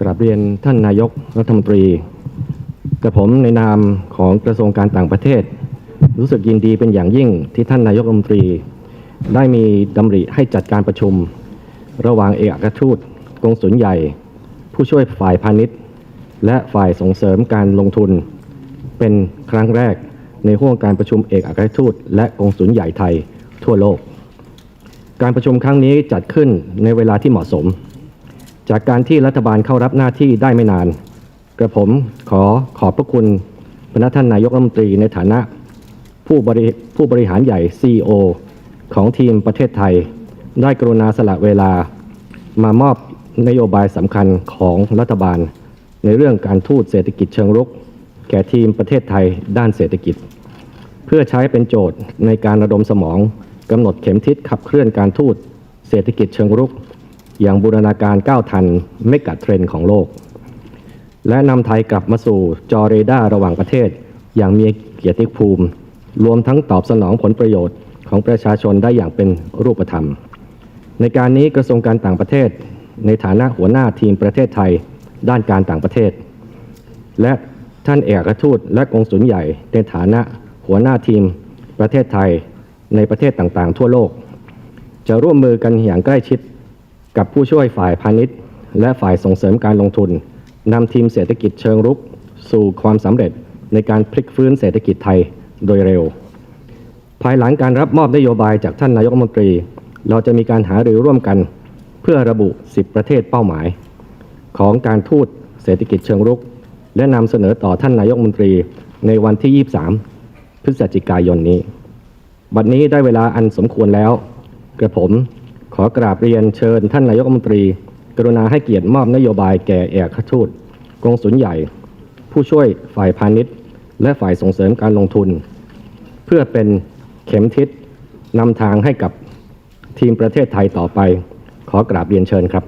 กราบเรียนท่านนายกรัฐมนตรีกับผมในนามของกระทรวงการต่างประเทศ รู้สึกยินดีเป็นอย่างยิ่งที่ท่านนายกรัฐมนตรี ได้มีดำริให้จัดการประชุม ระหว่างเอกอัครทูตกงสุลใหญ่ ผู้ช่วยฝ่ายพาณิชย์ และฝ่ายส่งเสริมการลงทุน เป็นครั้งแรกในห้วงการประชุมเอกอัครทูตและกงสุลใหญ่ไทยทั่วโลก การประชุมครั้งนี้จัดขึ้นในเวลาที่เหมาะสม จากการที่รัฐบาลเข้ารับหน้าที่ได้ไม่นาน กระผมขอขอบพระคุณพระท่านนายกรัฐมนตรีในฐานะผู้บริผู้บริหารใหญ่ CEO ของทีมประเทศไทย ได้กรุณาสละเวลามามอบนโยบายสำคัญของรัฐบาล ในเรื่องการทูตเศรษฐกิจเชิงรุก แก่ทีมประเทศไทยด้านเศรษฐกิจ เพื่อใช้เป็นโจทย์ในการระดมสมองกำหนดเข็มทิศขับเคลื่อนการทูตเศรษฐกิจเชิงรุก อย่างบูรณาการก้าวทันเมกะเทรนด์ของโลก และนำไทยกลับมาสู่จอเรดาร์ระหว่างประเทศ อย่างมีเกียรติภูมิ รวมทั้งตอบสนองผลประโยชน์ของประชาชนได้อย่างเป็นรูปธรรม ในการนี้กระทรวงการต่างประเทศ ในฐานะหัวหน้าทีมประเทศไทย ด้านการต่างประเทศ และท่านเอกทูตและกงสุลใหญ่ในฐานะหัวหน้าทีมประเทศไทยในประเทศต่างๆ ทั่วโลก จะร่วมมือกันอย่างใกล้ชิด กับผู้ช่วยฝ่ายพาณิชย์ และฝ่ายส่งเสริมการลงทุนนำทีมเศรษฐกิจเชิงรุก สู่ความสำเร็จในการพลิกฟื้นเศรษฐกิจไทยโดยเร็ว ภายหลังการรับมอบนโยบายจากท่านนายกรัฐมนตรี เราจะมีการหารือร่วมกัน เพื่อระบุ 10 ประเทศเป้าหมาย ของการทูตเศรษฐกิจเชิงรุก และนำเสนอต่อท่านนายกรัฐมนตรีในวันที่ 23 พฤศจิกายนนี้ บัดนี้ได้เวลาอันสมควรแล้ว กระผม ขอกราบเรียนเชิญท่านนายกรัฐมนตรี กรุณาให้เกียรติมอบนโยบายแก่เอกอัครทูตกองสุลใหญ่ ผู้ช่วยฝ่ายพาณิชย์ และฝ่ายส่งเสริมการลงทุน เพื่อเป็นเข็มทิศนำทางให้กับทีมประเทศไทยต่อไป ขอกราบเรียนเชิญครับ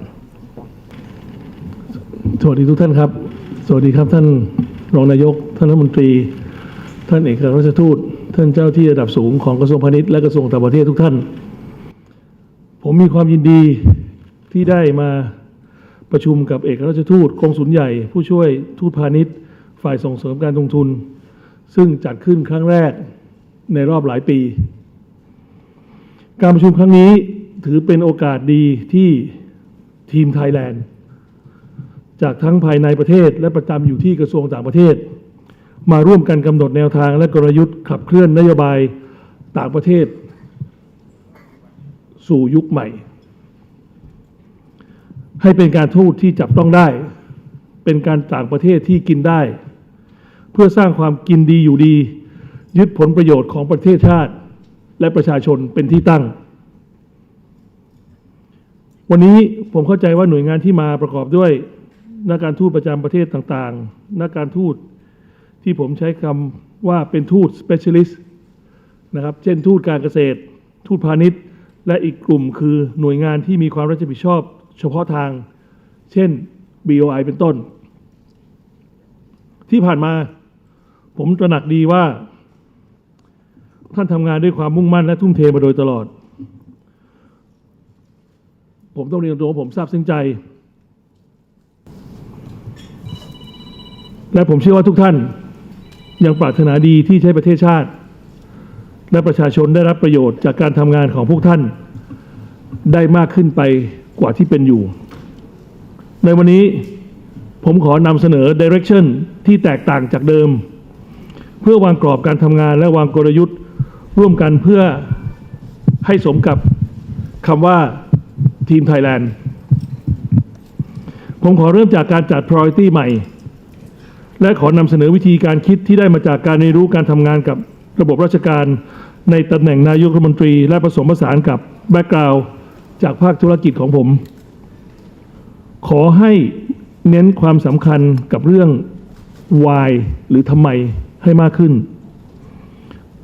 สวัสดีทุกท่านครับ สวัสดีครับท่านรองนายก ท่านรัฐมนตรี ท่านเอกอัครราชทูต ท่านเจ้าที่ระดับสูงของกระทรวงพาณิชย์และกระทรวงต่างประเทศทุกท่าน ผมมีความยินดีที่ได้มาประชุมกับเอกอัคราชทูตกงสุลใหญ่ ผู้ช่วยทูตพาณิชย์ ฝ่ายส่งเสริมการลงทุน ซึ่งจัดขึ้นครั้งแรกในรอบหลายปี การประชุมครั้งนี้ถือเป็นโอกาสดีที่ทีมไทยแลนด์ จากทั้งภายในประเทศและประจำอยู่ที่กระทรวงต่างประเทศ มาร่วมกันกำหนดแนวทางและกลยุทธ์ขับเคลื่อนนโยบายต่างประเทศ สู่ยุคใหม่ ให้เป็นการทูตที่จับต้องได้ เป็นการต่างประเทศที่กินได้ เพื่อสร้างความกินดีอยู่ดี ยึดผลประโยชน์ของประเทศชาติ และประชาชนเป็นที่ตั้ง วันนี้ผมเข้าใจว่าหน่วยงานที่มาประกอบด้วยนักการทูตประจำประเทศต่างๆ นักการทูตที่ผมใช้คำว่าเป็นทูต specialist นะครับ เช่นทูตการเกษตร ทูตพาณิชย์ และอีกกลุ่มคือหน่วยงานที่มีความรับผิดชอบ เฉพาะทาง เช่น BOI เป็นต้น ที่ผ่านมา ผมตระหนักดีว่า ท่านทำงานด้วยความมุ่งมั่นและทุ่มเทมาโดยตลอด ผมต้องเรียนตรงว่าผมซาบซึ้งใจ และผมเชื่อว่าทุกท่าน ยังปรารถนาดีที่ใช้ประเทศชาติ และประชาชนได้รับประโยชน์จากการทำงานของพวกท่าน ได้มากขึ้นไปกว่าที่เป็นอยู่ ในวันนี้ผมขอนำเสนอ direction ที่แตกต่างจากเดิม เพื่อวางกรอบการทำงานและวางกลยุทธ์ ร่วมกันเพื่อให้สมกับคำว่าทีมไทยแลนด์ผมขอเริ่มจากการจัด priority ใหม่ และขอนำเสนอวิธีการคิดที่ได้มาจากการเรียนรู้การทำงานกับระบบราชการ ในตำแหน่งนายกรัฐมนตรี และผสมผสานกับแบ็กกราวจากภาคธุรกิจของผม ขอให้เน้นความสำคัญกับเรื่อง why หรือทำไมให้มากขึ้น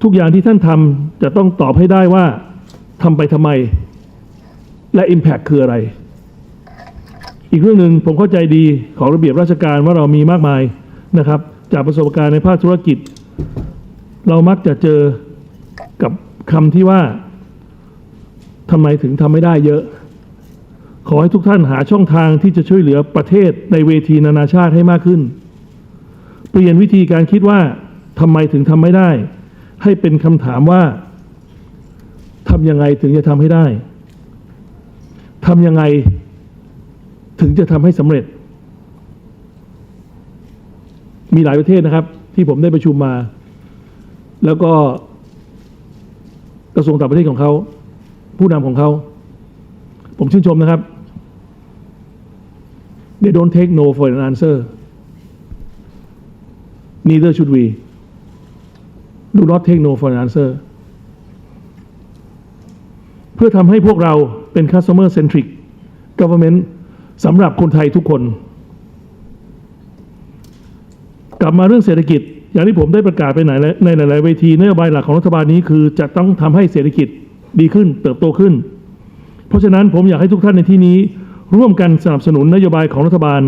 ทุกอย่างที่ท่านทำจะต้องตอบให้ได้ว่าทำไปทำไม และ Impact คืออะไร อีกเรื่องหนึ่งผมเข้าใจดีของระเบียบราชการว่าเรามีมากมายนะครับ จากประสบการณ์ในภาคธุรกิจ เรามักจะเจอ กับคำที่ว่าทำไมถึงทำไม่ได้เยอะ ขอให้ทุกท่านหาช่องทางที่จะช่วยเหลือประเทศในเวทีนานาชาติให้มากขึ้น เปลี่ยนวิธีการคิดว่าทำไมถึงทำไม่ได้ ให้เป็นคำถามว่าทำยังไงถึงจะทำให้ได้ทำยังไงถึงจะทำให้สำเร็จ มีหลายประเทศนะครับ ที่ผมได้ประชุมมา แล้วก็ กระทรวงต่างประเทศของเขา ผู้นำของเขา ผมชื่นชมนะครับ they don't take no for an answer neither should we do not take no for an answer เพื่อทำให้พวกเราเป็น customer centric government สำหรับคนไทยทุกคน กลับมาเรื่องเศรษฐกิจ อย่างที่ผมได้ประกาศไปไหนในหลาย ๆ เวทีนโยบายหลักของรัฐบาลนี้คือจะต้องทำให้เศรษฐกิจดีขึ้นเติบโตขึ้น เพราะฉะนั้นผมอยากให้ทุกท่านในที่นี้ ร่วมกันสนับสนุนนโยบายของรัฐบาล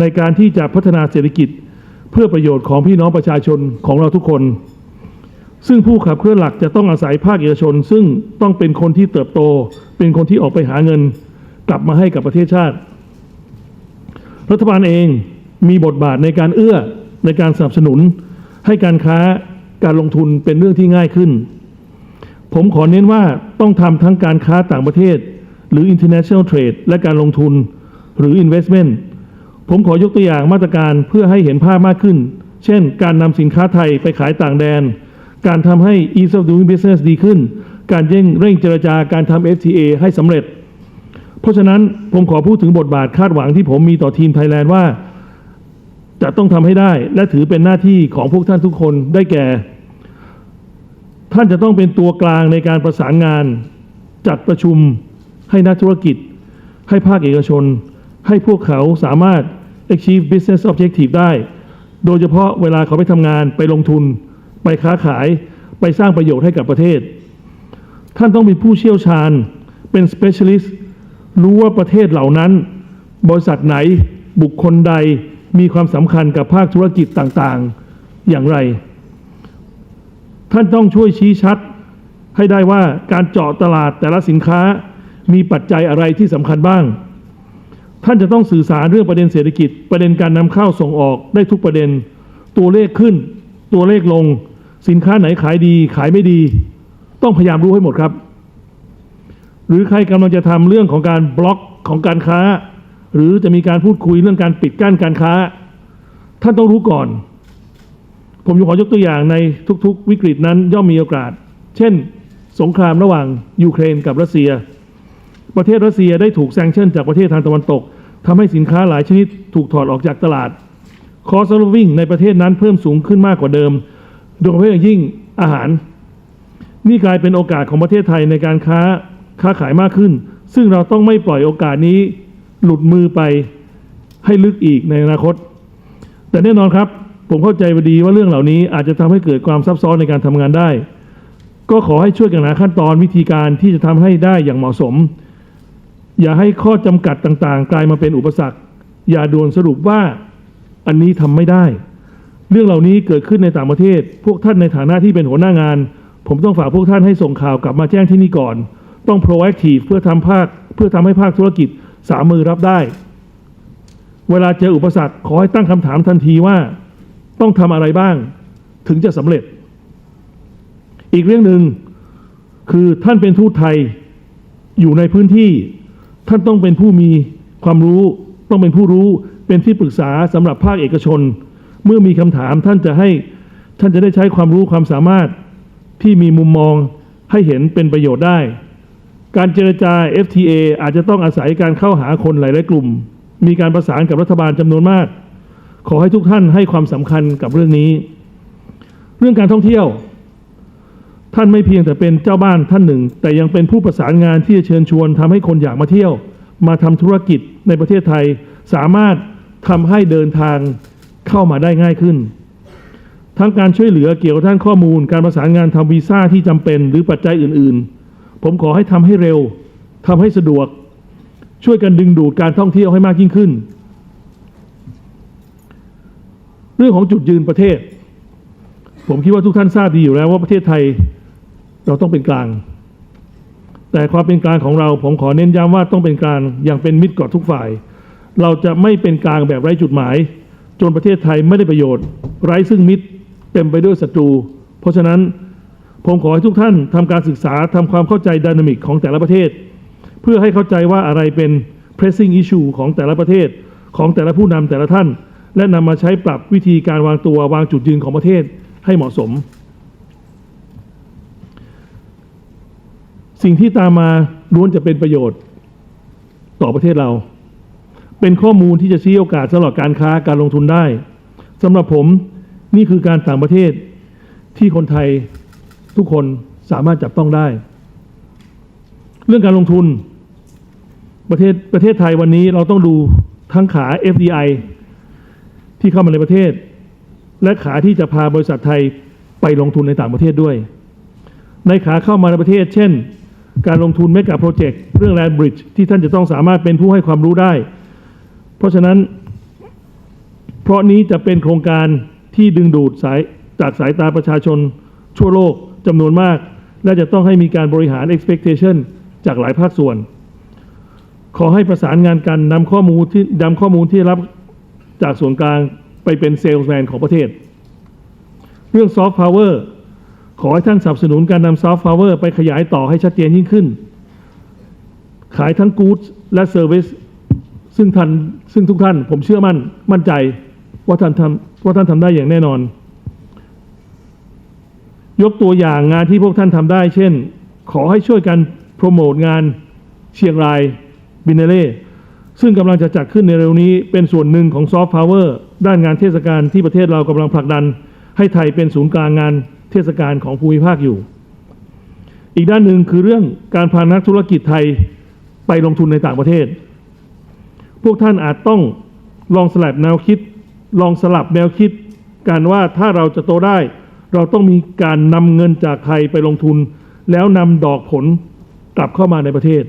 ในการที่จะพัฒนาเศรษฐกิจ เพื่อประโยชน์ของพี่น้องประชาชนของเราทุกคน ซึ่งผู้ขับเคลื่อนหลักจะต้องอาศัยภาคเอกชน ซึ่งต้องเป็นคนที่เติบโต เป็นคนที่ออกไปหาเงิน กลับมาให้กับประเทศชาติ รัฐบาลเองมีบทบาทในการเอื้อในการสนับสนุน ให้การค้าการลงทุนเป็นเรื่องที่ง่ายขึ้น ผมขอเน้นว่าต้องทำทั้งการค้าต่างประเทศ หรือ international trade และการลงทุนหรือ investment ผมขอยกตัวอย่างมาตรการเพื่อให้เห็นภาพมากขึ้น เช่น การนำสินค้าไทยไปขายต่างแดน การทำให้ ease of doing business ดีขึ้น การเร่งเร่งเจรจาการทำ FTA ให้สำเร็จ เพราะฉะนั้นผมขอพูดถึงบทบาทคาดหวังที่ผมมีต่อทีมไทยแลนด์ว่า จะต้องทำให้ได้ และถือเป็นหน้าที่ของพวกท่านทุกคนได้แก่ ท่านจะต้องเป็นตัวกลางในการประสานงาน จัดประชุมให้นักธุรกิจ ให้ภาคเอกชน ให้พวกเขาสามารถ achieve business objective ได้ โดยเฉพาะเวลาเขาไปทำงานไปลงทุน ไปค้าขาย ไปสร้างประโยชน์ให้กับประเทศ ท่านต้องเป็นผู้เชี่ยวชาญเป็น specialist รู้ว่าประเทศเหล่านั้น บริษัทไหนบุคคลใด มีความสำคัญกับภาคธุรกิจต่างๆอย่างไร ท่านต้องช่วยชี้ชัด ให้ได้ว่าการเจาะตลาดแต่ละสินค้ามีปัจจัยอะไรที่สำคัญบ้าง ท่านจะต้องสื่อสารเรื่องประเด็นเศรษฐกิจ ประเด็นการนำเข้าส่งออกได้ทุกประเด็น ตัวเลขขึ้น ตัวเลขลง สินค้าไหนขายดี ขายไม่ดี ต้องพยายามรู้ให้หมดครับ หรือใครกำลังจะทำเรื่องของการบล็อกของการค้า หรือจะมีการพูดคุยเรื่องการปิดกั้นการค้า ท่านต้องรู้ก่อน ผมขอยกตัวอย่างในทุกๆ วิกฤตนั้นย่อมมีโอกาส เช่น สงครามระหว่างยูเครนกับรัสเซีย ประเทศรัสเซียได้ถูกแซงชั่นจากประเทศทางตะวันตกทำให้สินค้าหลายชนิดถูกถอดออกจากตลาดคอสโลวิ่งในประเทศนั้นเพิ่มสูงขึ้นมากกว่าเดิม โดยเฉพาะอย่างยิ่งอาหาร นี่กลายเป็นโอกาสของประเทศไทยในการค้าค้าขายมากขึ้น ซึ่งเราต้องไม่ปล่อยโอกาสนี้ หลุดมือไปให้ลึกอีกในอนาคต แต่แน่นอนครับ ผมเข้าใจดีว่าเรื่องเหล่านี้อาจจะทำให้เกิดความซับซ้อนในการทำงานได้ ก็ขอให้ช่วยกันหาขั้นตอนวิธีการที่จะทำให้ได้อย่างเหมาะสม อย่าให้ข้อจำกัดต่างๆ กลายมาเป็นอุปสรรค อย่าด่วนสรุปว่าอันนี้ทำไม่ได้ เรื่องเหล่านี้เกิดขึ้นในต่างประเทศ พวกท่านในฐานะที่เป็นหัวหน้างาน ผมต้องฝากพวกท่านให้ส่งข่าวกลับมาแจ้งที่นี่ก่อน ต้อง proactive เพื่อทำภาคเพื่อทำให้ภาคธุรกิจ สามมือรับได้ เวลาเจออุปสรรคขอให้ตั้งคำถามทันทีว่า ต้องทำอะไรบ้าง ถึงจะสำเร็จ อีกเรื่องหนึ่งคือท่านเป็นทูตไทยอยู่ในพื้นที่ ท่านต้องเป็นผู้มีความรู้ ต้องเป็นผู้รู้เป็นที่ปรึกษาสำหรับภาคเอกชน เมื่อมีคำถามท่านจะให้ท่านจะได้ใช้ความรู้ความสามารถที่มีมุมมองให้เห็นเป็นประโยชน์ได้ การเจรจา FTA อาจจะต้องอาศัยการเข้าหาคนหลายๆกลุ่ม มีการประสานกับรัฐบาลจำนวนมาก ขอให้ทุกท่านให้ความสำคัญกับเรื่องนี้ เรื่องการท่องเที่ยว ท่านไม่เพียงแต่เป็นเจ้าบ้านท่านหนึ่ง แต่ยังเป็นผู้ประสานงานที่จะเชิญชวนทำให้คนอยากมาเที่ยว มาทำธุรกิจในประเทศไทย สามารถทำให้เดินทางเข้ามาได้ง่ายขึ้น ทั้งการช่วยเหลือเกี่ยวกับท่านข้อมูล การประสานงานทำวีซ่าที่จำเป็นหรือปัจจัยอื่น ๆ ผมขอให้ทำให้เร็วทำให้สะดวก ช่วยกันดึงดูดการท่องเที่ยวให้มากยิ่งขึ้น เรื่องของจุดยืนประเทศ ผมคิดว่าทุกท่านทราบดีอยู่แล้วว่าประเทศไทยเราต้องเป็นกลาง แต่ความเป็นกลางของเราผมขอเน้นย้ำว่าต้องเป็นกลางอย่างเป็นมิตรกับทุกฝ่าย เราจะไม่เป็นกลางแบบไร้จุดหมาย จนประเทศไทยไม่ได้ประโยชน์ ไร้ซึ่งมิตรเต็มไปด้วยศัตรู เพราะฉะนั้น ผมขอให้ทุกท่านทำการศึกษาทำความเข้าใจดินามิกของแต่ละประเทศ เพื่อให้เข้าใจว่าอะไรเป็น pressing issue ของแต่ละประเทศของแต่ละผู้นำแต่ละท่าน และนำมาใช้ปรับวิธีการวางตัววางจุดยืนของประเทศให้เหมาะสม สิ่งที่ตามมาล้วนจะเป็นประโยชน์ต่อประเทศเรา เป็นข้อมูลที่จะชี้โอกาสสำหรับการค้าการลงทุนได้สำหรับผมนี่คือการต่างประเทศที่คนไทย ทุกคนสามารถจับต้องได้ เรื่องการลงทุน ประเทศประเทศไทยวันนี้เราต้องดูทั้งขา FDI ที่เข้ามาในประเทศ และขาที่จะพาบริษัทไทยไปลงทุนในต่างประเทศด้วย ในขาเข้ามาในประเทศ เช่น การลงทุนเมกะโปรเจกต์เรื่องแลนบริดจ์ที่ท่านจะต้องสามารถเป็นผู้ให้ความรู้ได้ เพราะฉะนั้น เพราะนี้จะเป็นโครงการที่ดึงดูดสายจากสายตาประชาชนทั่วโลก จำนวนมาก และจะต้องให้มีการบริหาร expectation จากหลายภาคส่วน ขอให้ประสานงานกันนำข้อมูลที่นำข้อมูลที่รับจากส่วนกลางไปเป็นเซลส์แมนของประเทศ เรื่องซอฟต์พาวเวอร์ขอให้ท่านสนับสนุนการนำซอฟต์พาวเวอร์ไปขยายต่อให้ชัดเจนยิ่งขึ้น ขายทั้งกู๊ดและเซอร์วิสซึ่งท่านซึ่งทุกท่านผมเชื่อมั่นมั่นใจว่าท่านทำว่าท่านทำได้อย่างแน่นอน ยกตัวอย่างงานที่พวกท่านทำได้ เช่น ขอให้ช่วยกันโปรโมทงานเชียงรายบินเนเล่ซึ่งกำลังจะจัดขึ้นในเร็วนี้เป็นส่วนหนึ่งของซอฟต์พาวเวอร์ด้านงานเทศกาลที่ประเทศเรากำลังผลักดัน ให้ไทยเป็นศูนย์กลางงานเทศกาลของภูมิภาคอยู่ อีกด้านหนึ่งคือเรื่องการพานักธุรกิจไทยไปลงทุนในต่างประเทศ พวกท่านอาจต้องลองสลับแนวคิด ลองสลับแนวคิดกันว่าถ้าเราจะโตได้ เราต้องมีการนำเงินจากไทยไปลงทุน แล้วนำดอกผลกลับเข้ามาในประเทศ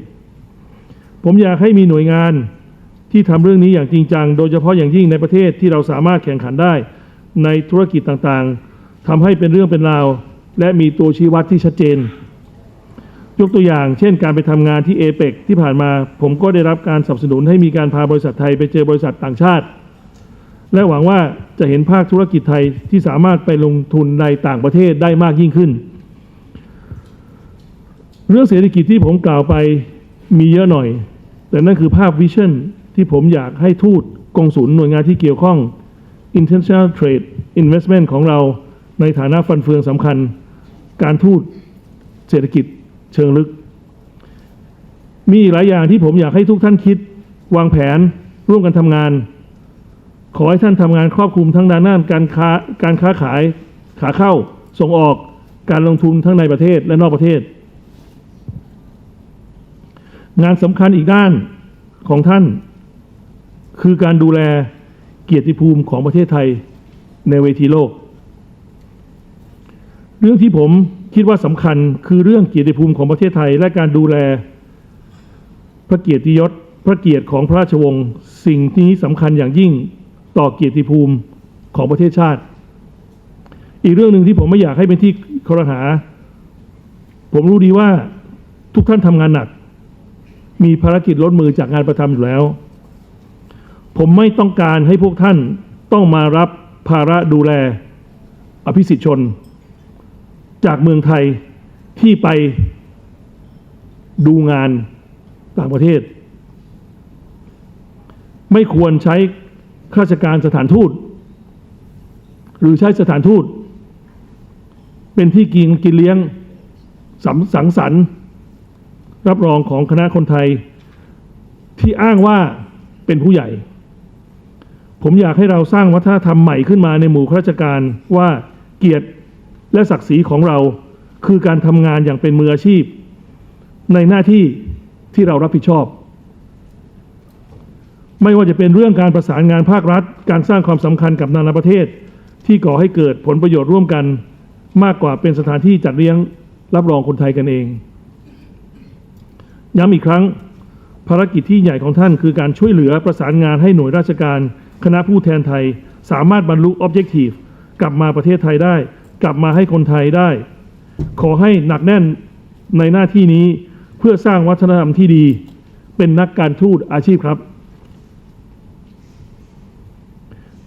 ผมอยากให้มีหน่วยงานที่ทำเรื่องนี้อย่างจริงจัง โดยเฉพาะอย่างยิ่งในประเทศที่เราสามารถแข่งขันได้ในธุรกิจต่างๆทำให้เป็นเรื่องเป็นราว และมีตัวชี้วัดที่ชัดเจน ยกตัวอย่าง เช่น การไปทำงานที่เอเปกที่ผ่านมา ผมก็ได้รับการสนับสนุนให้มีการพาบริษัทไทยไปเจอบริษัทต่างชาติ และหวังว่าจะเห็นภาคธุรกิจไทยที่สามารถไปลงทุนในต่างประเทศได้มากยิ่งขึ้น เรื่องเศรษฐกิจที่ผมกล่าวไปมีเยอะหน่อย แต่นั่นคือภาพวิชั่นที่ผมอยากให้ทูตกองสุลหน่วยงานที่เกี่ยวข้อง International Trade Investment ของเราในฐานะฟันเฟืองสำคัญ การทูตเศรษฐกิจเชิงลึก มีอีกหลายอย่างที่ผมอยากให้ทุกท่านคิด วางแผนร่วมกันทำงาน ขอให้ท่านทำงานครอบคลุมทั้งด้านานการค้าการค้าขายขาเข้า ส่งออกการลงทุนทั้งในประเทศและนอกประเทศ งานสำคัญอีกด้านของท่าน คือการดูแลเกียรติภูมิของประเทศไทยในเวทีโลก เรื่องที่ผมคิดว่าสำคัญคือเรื่องเกียรติภูมิของประเทศไทย และการดูแล พระเกียรติยศพระเกียรติของพระราชวงศ์สิ่งนี้สำคัญอย่างยิ่ง ต่อเกียรติภูมิของประเทศชาติ อีกเรื่องหนึ่งที่ผมไม่อยากให้เป็นที่ครหา ผมรู้ดีว่าทุกท่านทำงานหนัก มีภารกิจล้นมือจากงานประทำอยู่แล้ว ผมไม่ต้องการให้พวกท่านต้องมารับภาระดูแล อภิสิทธิชน จากเมืองไทยที่ไปดูงานต่างประเทศ ไม่ควรใช้ ข้าราชการสถานทูต หรือใช้สถานทูต เป็นที่กินกินเลี้ยงสังสังสรรค์ รับรองของคณะคนไทย ที่อ้างว่าเป็นผู้ใหญ่ ผมอยากให้เราสร้างวัฒนธรรมใหม่ขึ้นมาในหมู่ข้าราชการว่าเกียรติและศักดิ์ศรีของเราคือการทำงานอย่างเป็นมืออาชีพ ในหน้าที่ที่เรารับผิดชอบ ไม่ว่าจะเป็นเรื่องการประสานงานภาครัฐ การสร้างความสำคัญกับนานาประเทศ ที่ก่อให้เกิดผลประโยชน์ร่วมกัน มากกว่าเป็นสถานที่จัดเลี้ยงรับรองคนไทยกันเอง ย้ำอีกครั้ง ภารกิจที่ใหญ่ของท่านคือการช่วยเหลือประสานงานให้หน่วยราชการ คณะผู้แทนไทย สามารถบรรลุ Objective กลับมาประเทศไทยได้ กลับมาให้คนไทยได้ ขอให้หนักแน่นในหน้าที่นี้เพื่อสร้างวัฒนธรรมที่ดี เป็นนักการทูตอาชีพครับ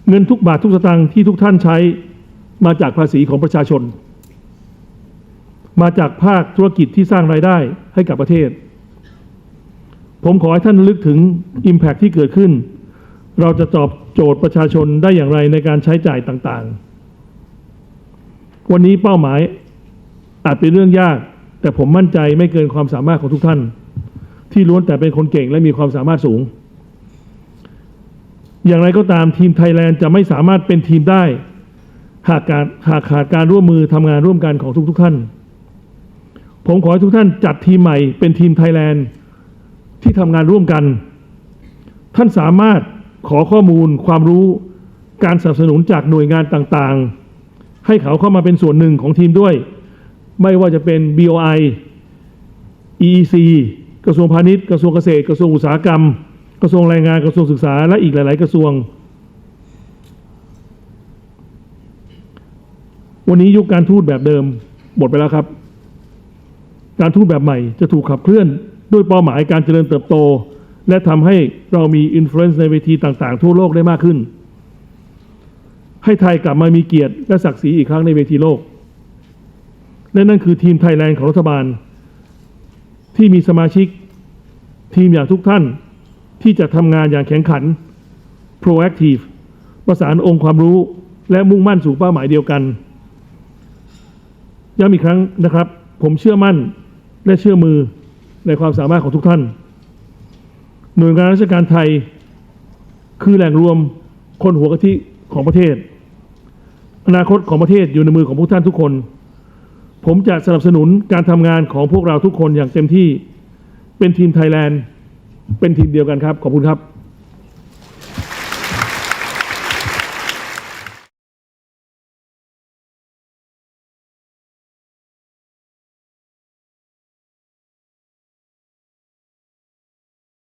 เงินทุกบาททุกสตางค์ที่ทุกท่านใช้มาจากภาษีของประชาชน มาจากภาคธุรกิจที่สร้างรายได้ให้กับประเทศ ผมขอให้ท่านลึกถึง Impact ที่เกิดขึ้น เราจะตอบโจทย์ประชาชนได้อย่างไรในการใช้จ่ายต่างๆ วันนี้เป้าหมายอาจเป็นเรื่องยาก แต่ผมมั่นใจไม่เกินความสามารถของทุกท่าน ที่ล้วนแต่เป็นคนเก่งและมีความสามารถสูง อย่างไรก็ตามทีมไทยแลนด์จะไม่สามารถเป็นทีมได้ หากาหากขาดการร่วมมือทำงานร่วมกันของทุกๆท่าน ผมขอให้ทุกท่านจัดทีมใหม่เป็นทีมไทยแลนด์ที่ทำงานร่วมกัน ท่านสามารถขอข้อมูลความรู้การสนับสนุนจากหน่วยงานต่างๆ ให้เขาเข้ามาเป็นส่วนหนึ่งของทีมด้วย ไม่ว่าจะเป็น BOI EEC กระทรวงพาณิชย์ กระทรวงเกษตร กระทรวงอุตสาหกรรม กระทรวงแรงงานกระทรวงศึกษา และอีกหลาย ๆ กระทรวง วันนี้ยุคการทูตแบบเดิมหมดไปแล้วครับ การทูตแบบใหม่จะถูกขับเคลื่อนด้วยเป้าหมายการเจริญเติบโต และทำให้เรามีอิ f ฟ u e n c e ในเวทีต่าง ๆ ทั่วโลกได้มากขึ้น ให้ไทยกลับมามีเกียรติและศักดิ์ศรีอีกครั้งในเวทีโลก และนั่นคือทีมไทยแลนด์ของรัฐบาล ที่มีสมาชิกทีมอย่างทุกท่าน ที่จะทำงานอย่างแข็งขัน proactive ประสานองค์ความรู้และมุ่งมั่นสู่เป้าหมายเดียวกันย้ำอีกครั้งนะครับ ผมเชื่อมั่นและเชื่อมือในความสามารถของทุกท่าน หน่วยงานราชการไทย คือแหล่งรวมคนหัวกะทิของประเทศ อนาคตของประเทศอยู่ในมือของพวกท่านทุกคน ผมจะสนับสนุนการทำงานของพวกเราทุกคนอย่างเต็มที่เป็นทีมไทยแลนด์ เป็นทีมเดียวกันครับขอบคุณครับ